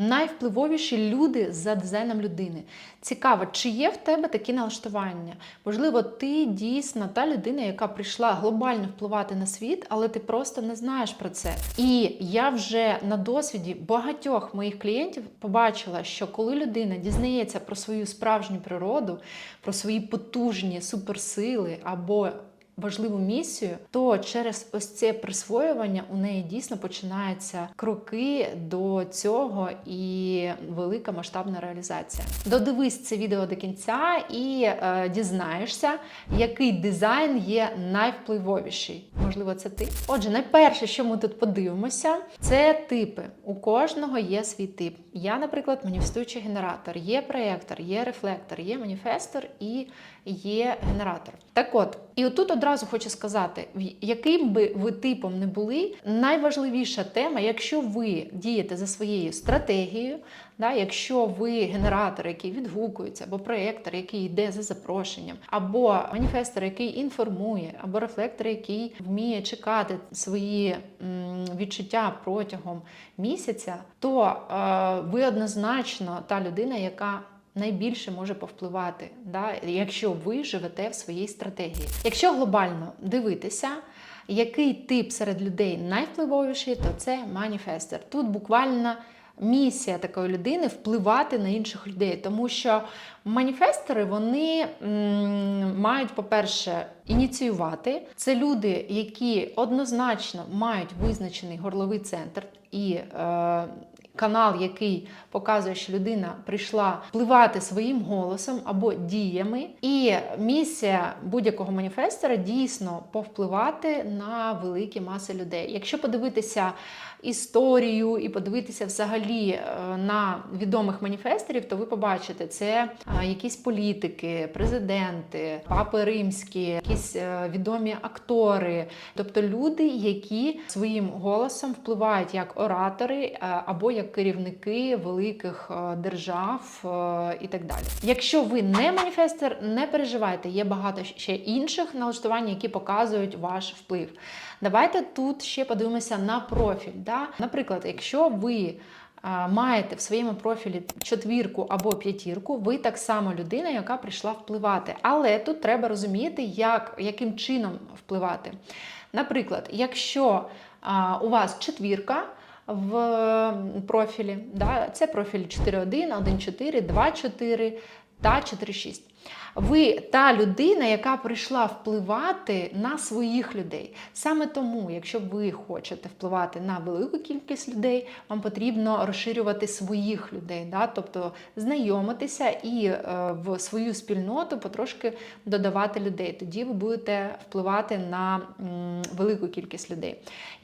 Найвпливовіші люди за дизайном людини. Цікаво, чи є в тебе такі налаштування? Можливо, ти дійсно та людина, яка прийшла глобально впливати на світ, але ти просто не знаєш про це. І я вже на досвіді багатьох моїх клієнтів побачила, що коли людина дізнається про свою справжню природу, про свої потужні суперсили або важливу місію, то через ось це присвоювання у неї дійсно починаються кроки до цього. І велика масштабна реалізація. Додивись це відео до кінця і е, дізнаєшся, який дизайн є найвпливовіший. Можливо, це ти. Отже, найперше, що ми тут подивимося, це типи. У кожного є свій тип. Я, наприклад, маніфестуючий генератор, є проєктор, є рефлектор, є маніфестор і є генератор. Так от, і отут одразу хочу сказати, яким би ви типом не були, найважливіша тема, якщо ви дієте за своєю стратегією, да, якщо ви генератор, який відгукується, або проєктор, який йде за запрошенням, або маніфестор, який інформує, або рефлектор, який вміє чекати свої відчуття протягом місяця, то е, ви однозначно та людина, яка найбільше може повпливати, да, якщо ви живете в своїй стратегії. Якщо глобально дивитися, який тип серед людей найвпливовіший, то це маніфестор. Тут буквально місія такої людини впливати на інших людей, тому що маніфестори вони мають, по-перше, ініціювати. Це люди, які однозначно мають визначений горловий центр і е, канал, який показує, що людина прийшла впливати своїм голосом або діями. І місія будь-якого маніфестора дійсно повпливати на великі маси людей. Якщо подивитися історію і подивитися взагалі е, на відомих маніфесторів, то ви побачите, це е, якісь політики, президенти, папи римські, якісь е, відомі актори, тобто люди, які своїм голосом впливають як оратори або як керівники великих е, держав е, і так далі. Якщо ви не маніфестор, не переживайте, є багато ще інших налаштувань, які показують ваш вплив. Давайте тут ще подивимося на профіль. Да? Наприклад, якщо ви маєте в своєму профілі четвірку або п'ятірку, ви так само людина, яка прийшла впливати. Але тут треба розуміти, як, яким чином впливати. Наприклад, якщо у вас четвірка в профілі, да, це профіль 4.1, 1.4, 2.4 та 4.6. Ви та людина, яка прийшла впливати на своїх людей. Саме тому, якщо ви хочете впливати на велику кількість людей, вам потрібно розширювати своїх людей, да? тобто знайомитися і е, в свою спільноту потрошки додавати людей. Тоді ви будете впливати на велику кількість людей.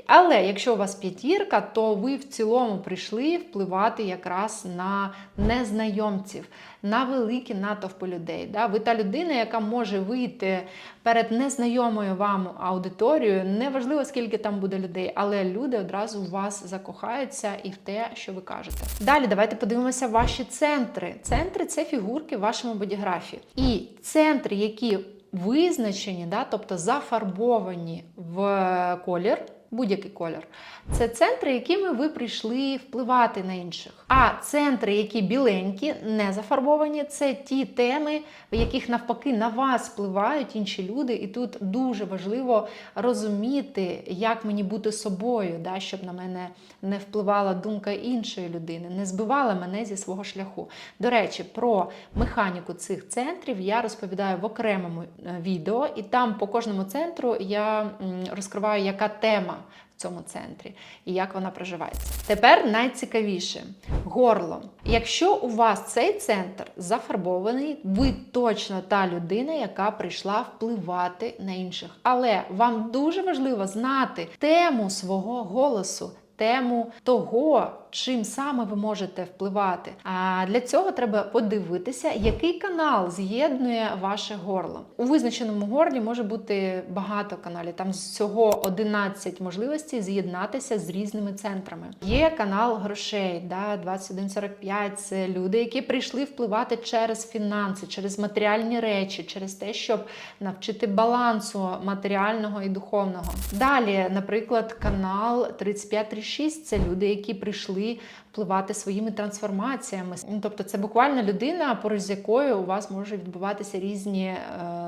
Але якщо у вас п'ятірка, то ви в цілому прийшли впливати якраз на незнайомців, на великі натовпи людей. Да? Ви та людина, яка може вийти перед незнайомою вам аудиторією, неважливо скільки там буде людей, але люди одразу в вас закохаються і в те, що ви кажете. Далі давайте подивимося ваші центри. Центри це фігурки в вашому бодіграфі. І центри, які визначені, да, тобто зафарбовані в колір. Будь-який колір. Це центри, якими ви прийшли впливати на інших. А центри, які біленькі, не зафарбовані, це ті теми, в яких навпаки на вас впливають інші люди. І тут дуже важливо розуміти, як мені бути собою, да, щоб на мене не впливала думка іншої людини, не збивала мене зі свого шляху. До речі, про механіку цих центрів я розповідаю в окремому е, відео, і там по кожному центру я розкриваю, яка тема цьому центрі і як вона проживається. Тепер найцікавіше горло. Якщо у вас цей центр зафарбований, ви точно та людина, яка прийшла впливати на інших. Але вам дуже важливо знати тему свого голосу. Тему того, чим саме ви можете впливати. А для цього треба подивитися, який канал з'єднує ваше горло. У визначеному горлі може бути багато каналів. Там всього 11 можливостей з'єднатися з різними центрами. Є канал грошей, да, 2145 Це люди, які прийшли впливати через фінанси, через матеріальні речі, через те, щоб навчити балансу матеріального і духовного. Далі, наприклад, канал 3536 це люди, які прийшли easy. Впливати своїми трансформаціями. Ну, Тобто, це буквально людина, поруч з якою у вас можуть відбуватися різні е,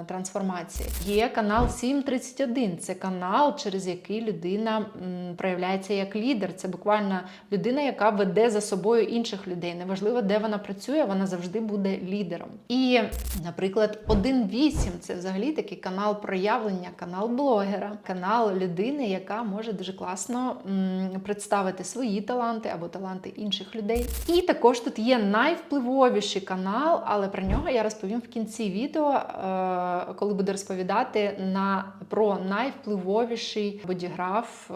трансформації. Є канал 731. Це канал, через який людина м, проявляється як лідер. Це буквально людина, яка веде за собою інших людей. Неважливо, де вона працює, вона завжди буде лідером. І, наприклад, 1.8 – це взагалі такий канал проявлення, канал блогера, канал людини, яка може дуже класно м, представити свої таланти або таланти інших людей. І також тут є найвпливовіший канал, але про нього я розповім в кінці відео, е, коли буду розповідати на про найвпливовіший бодіграф, е,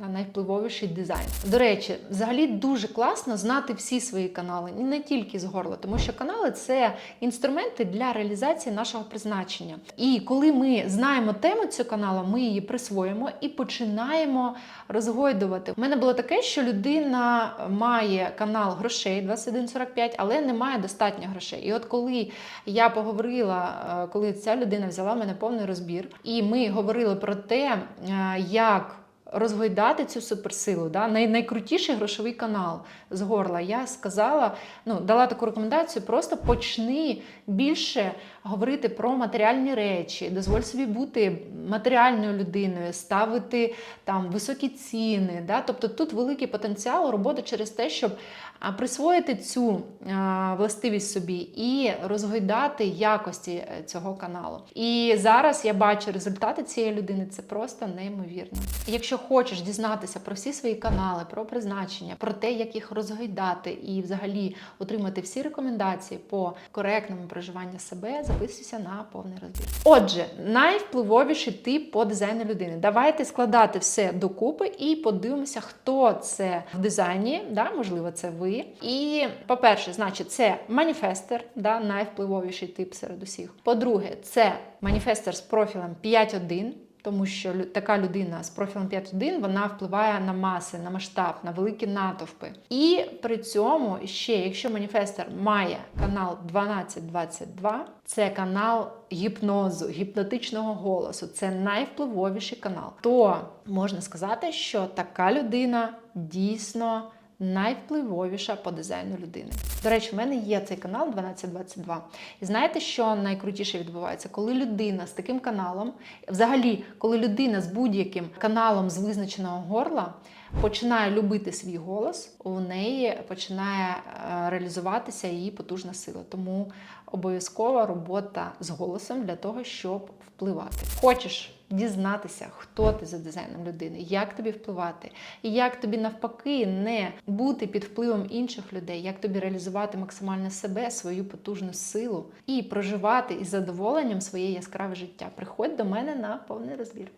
на найвпливовіший дизайн. До речі, взагалі дуже класно знати всі свої канали, і не тільки з горла, тому що канали це інструменти для реалізації нашого призначення. І коли ми знаємо тему цього каналу, ми її присвоїмо і починаємо розгойдувати. У мене було таке, що людина має канал грошей 2145, але не має достатньо грошей. І от коли я поговорила, е, коли ця людина взяла в мене повний розбір, і ми говорили про те, е, як розгойдати цю суперсилу, да? Най, найкрутіший грошовий канал з горла. Я сказала, ну, дала таку рекомендацію: просто почни більше говорити про матеріальні речі, дозволь собі бути матеріальною людиною, ставити там високі ціни. Да? Тобто тут великий потенціал роботи через те, щоб присвоїти цю а, властивість собі і розгойдати якості е, цього каналу. І зараз я бачу результати цієї людини. Це просто неймовірно. Якщо хочеш дізнатися про всі свої канали, про призначення, про те, як їх розгойдати, і взагалі отримати всі рекомендації по коректному проживанню себе, записуйся на повний розбір. Отже, найвпливовіший тип по дизайну людини. Давайте складати все докупи і подивимося, хто це в дизайні. Да, можливо, це ви. І по-перше, значить, це маніфестер, да, найвпливовіший тип серед усіх. По-друге, це маніфестер з профілем 5.1. Тому що така людина з профілем 5.1 вона впливає на маси, на масштаб, на великі натовпи. І при цьому ще, якщо маніфестор має канал 1222, це канал гіпнозу, гіпнотичного голосу, це найвпливовіший канал, то можна сказати, що така людина дійсно найвпливовіша по дизайну людини. До речі, в мене є цей канал 1222. І знаєте, що найкрутіше відбувається? Коли людина з таким каналом, взагалі, коли людина з будь-яким каналом з визначеного горла починає любити свій голос, у неї починає е, реалізуватися її потужна сила. Тому обов'язкова робота з голосом для того, щоб впливати. Хочеш дізнатися, хто ти за дизайном людини, як тобі впливати, і як тобі навпаки не бути під впливом інших людей, як тобі реалізувати максимально себе, свою потужну силу і проживати із задоволенням своє яскраве життя. Приходь до мене на повний розбір.